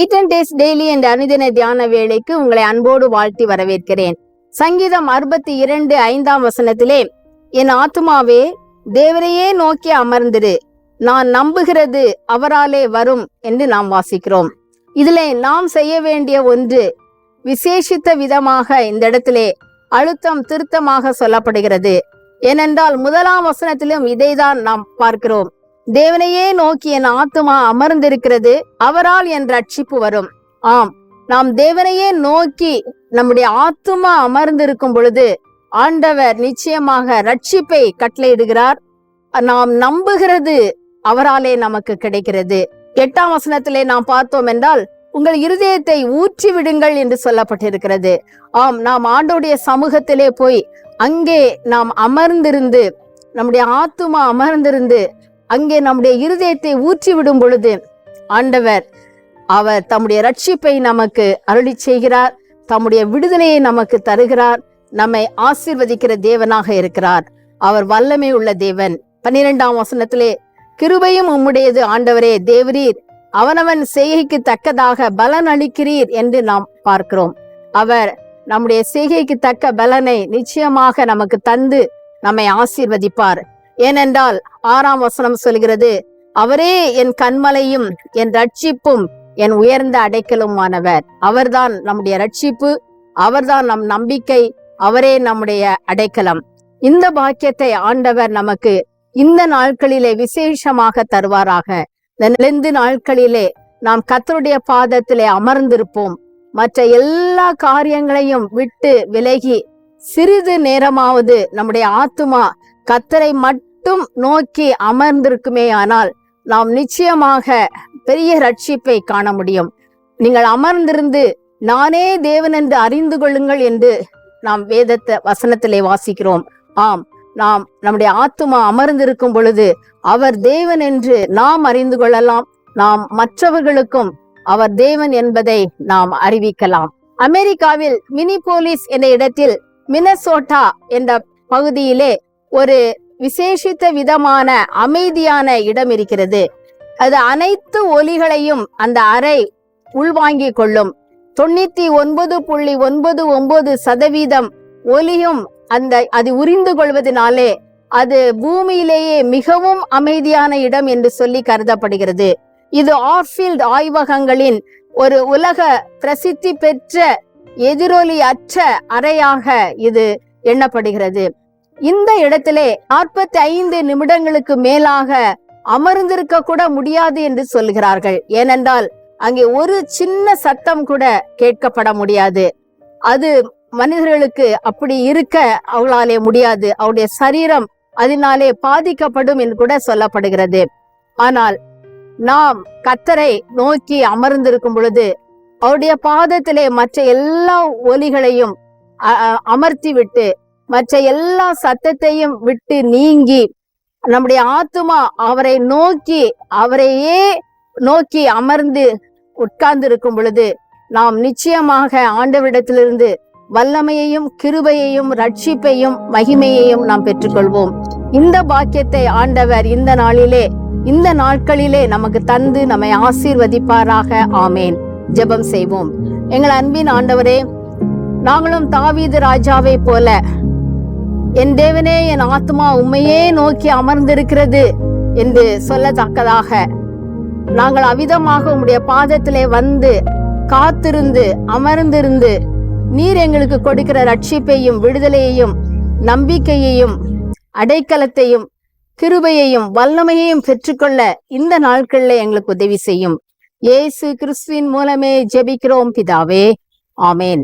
Eaten days daily என்ற அனுதின தியான வேலைக்கு உங்களை அன்போடு வாழ்த்தி வரவேற்கிறேன். சங்கீதம் அறுபத்தி இரண்டு ஐந்தாம் வசனத்திலே என் ஆத்மாவே தேவரையே நோக்கி அமர்ந்திரு. நான் நம்புகிறது அவராலே வரும் என்று நாம் வாசிக்கிறோம். இதிலே நாம் செய்ய வேண்டிய ஒன்று விசேஷித்த விதமாக இந்த இடத்திலே அழுத்தம் திருத்தமாக சொல்லப்படுகிறது. ஏனென்றால் முதலாம் வசனத்திலும் இதைதான் நாம் பார்க்கிறோம். தேவனையே நோக்கி என் ஆத்துமா அமர்ந்திருக்கிறது அவரால் என் ரட்சிப்பு வரும். ஆம் நாம் தேவனையே நோக்கி நம்முடைய ஆத்துமா அமர்ந்திருக்கும் பொழுது ஆண்டவர் நிச்சயமாக ரட்சிப்பை கட்டளையிடுகிறார். நாம் நம்புகிறது அவராலே நமக்கு கிடைக்கிறது. எட்டாம் வசனத்திலே நாம் பார்த்தோம் என்றால் உங்கள் இருதயத்தை ஊற்றி விடுங்கள் என்று சொல்லப்பட்டிருக்கிறது. ஆம் நாம் ஆண்டோடைய சமூகத்திலே போய் அங்கே நாம் அமர்ந்திருந்து நம்முடைய ஆத்துமா அமர்ந்திருந்து அங்கே நம்முடைய இருதயத்தை ஊற்றி விடும் பொழுது ஆண்டவர் அவர் தம்முடைய ரட்சிப்பை நமக்கு அருளி செய்கிறார் தம்முடைய விடுதலையை நமக்கு தருகிறார் நம்மை ஆசீர்வதிக்கிற தேவனாக இருக்கிறார். அவர் வல்லமை உள்ள தேவன். பன்னிரெண்டாம் வசனத்திலே கிருபையும் உம்முடையது ஆண்டவரே தேவரீர் அவனவன் செய்கைக்கு தக்கதாக பலன் அளிக்கிறீர் என்று நாம் பார்க்கிறோம். அவர் நம்முடைய செய்கைக்கு தக்க பலனை நிச்சயமாக நமக்கு தந்து நம்மை ஆசீர்வதிப்பார். ஏனென்றால் ஆறாம் வசனம் சொல்கிறது அவரே என் கண்மலையும் என் ரட்சிப்பும் என் உயர்ந்த அடைக்கலுமானவர். அவர்தான் நம்முடைய ரட்சிப்பு அவர்தான் நம் நம்பிக்கை அவரே நம்முடைய அடைக்கலம். இந்த பாக்கியத்தை ஆண்டவர் நமக்கு இந்த நாட்களிலே விசேஷமாக தருவாராக. இந்த நாட்களிலே நாம் கத்தருடைய பாதத்திலே அமர்ந்திருப்போம். மற்ற எல்லா காரியங்களையும் விட்டு விலகி சிறிது நேரமாவது நம்முடைய ஆத்துமா கத்தரை மட்டும் நோக்கி அமர்ந்திருக்குமே ஆனால் நாம் நிச்சயமாக பெரிய ரட்சிப்பை காண முடியும். நீங்கள் அமர்ந்திருந்து நானே தேவன் என்று அறிந்து கொள்ளுங்கள் என்று நாம் வேதத்தை வசனத்திலே வாசிக்கிறோம். ஆம் நாம் நம்முடைய ஆத்துமா அமர்ந்திருக்கும் பொழுது அவர் தேவன் என்று நாம் அறிந்து கொள்ளலாம். நாம் மற்றவர்களுக்கும் அவர் தேவன் என்பதை நாம் அறிவிக்கலாம். அமெரிக்காவில் மினிபோலிஸ் என்ற இடத்தில் மினசோட்டா என்ற பகுதியிலே ஒரு விசேஷித்த விதமான அமைதியான இடம் இருக்கிறது. அது அனைத்து ஒலிகளையும் அந்த அறை உள்வாங்கிக் கொள்ளும். தொண்ணூத்தி ஒன்பது புள்ளி ஒன்பது ஒன்பது சதவீதம் ஒலியும் அந்த அது உறிந்து கொள்வதனாலே அது பூமியிலேயே மிகவும் அமைதியான இடம் என்று சொல்லி கருதப்படுகிறது. இது ஆர்ஃபீல்ட் ஆய்வகங்களின் ஒரு உலக பிரசித்தி பெற்ற எதிரொலி அற்ற அறையாக இது எண்ணப்படுகிறது. இந்த இடத்திலே நாற்பத்தி ஐந்து நிமிடங்களுக்கு மேலாக அமர்ந்திருக்க கூட முடியாது என்று சொல்கிறார்கள். ஏனென்றால் அங்கே ஒரு சின்ன சத்தம் கூட கேட்கப்பட முடியாது. அது மனிதர்களுக்கு அப்படி இருக்க அவளாலே முடியாது. அவருடைய சரீரம் அதனாலே பாதிக்கப்படும் என்று கூட சொல்லப்படுகிறது. ஆனால் நாம் கத்தரை நோக்கி அமர்ந்திருக்கும் பொழுது அவருடைய பாதத்திலே மற்ற எல்லா ஒலிகளையும் அமர்த்தி விட்டு மற்ற எல்லா சத்தத்தையும் விட்டு நீங்கி நம்முடைய ஆத்துமா அவரை நோக்கி அவரையே நோக்கி அமர்ந்து உட்கார்ந்து இருக்கும் பொழுது நாம் நிச்சயமாக ஆண்டவரிடத்திலிருந்து வல்லமையையும் கிருபையையும் ரட்சிப்பையும் மகிமையையும் நாம் பெற்றுக்கொள்வோம். இந்த பாக்கியத்தை ஆண்டவர் இந்த நாளிலே இந்த நாட்களிலே நமக்கு தந்து நம்மை ஆசீர்வதிப்பாராக. ஆமேன். ஜெபம் செய்வோம். எங்கள் அன்பின் ஆண்டவரே நாங்களும் தாவீது ராஜாவை போல என் தேவனே என் ஆத்மா உண்மையே நோக்கி அமர்ந்திருக்கிறது என்று சொல்லத்தக்கதாக. நாங்கள் அவிதமாக உம்முடைய பாதத்திலே வந்து காத்திருந்து அமர்ந்திருந்து நீர் எங்களுக்கு கொடுக்கிற ரட்சிப்பையும் விடுதலையையும் நம்பிக்கையையும் அடைக்கலத்தையும் கிருபையையும் வல்லமையையும் பெற்றுக்கொள்ள இந்த நாட்களில் எங்களுக்கு உதவி செய்யும். இயேசு கிறிஸ்துவின் மூலமே ஜெபிக்கிறோம் பிதாவே. ஆமேன்.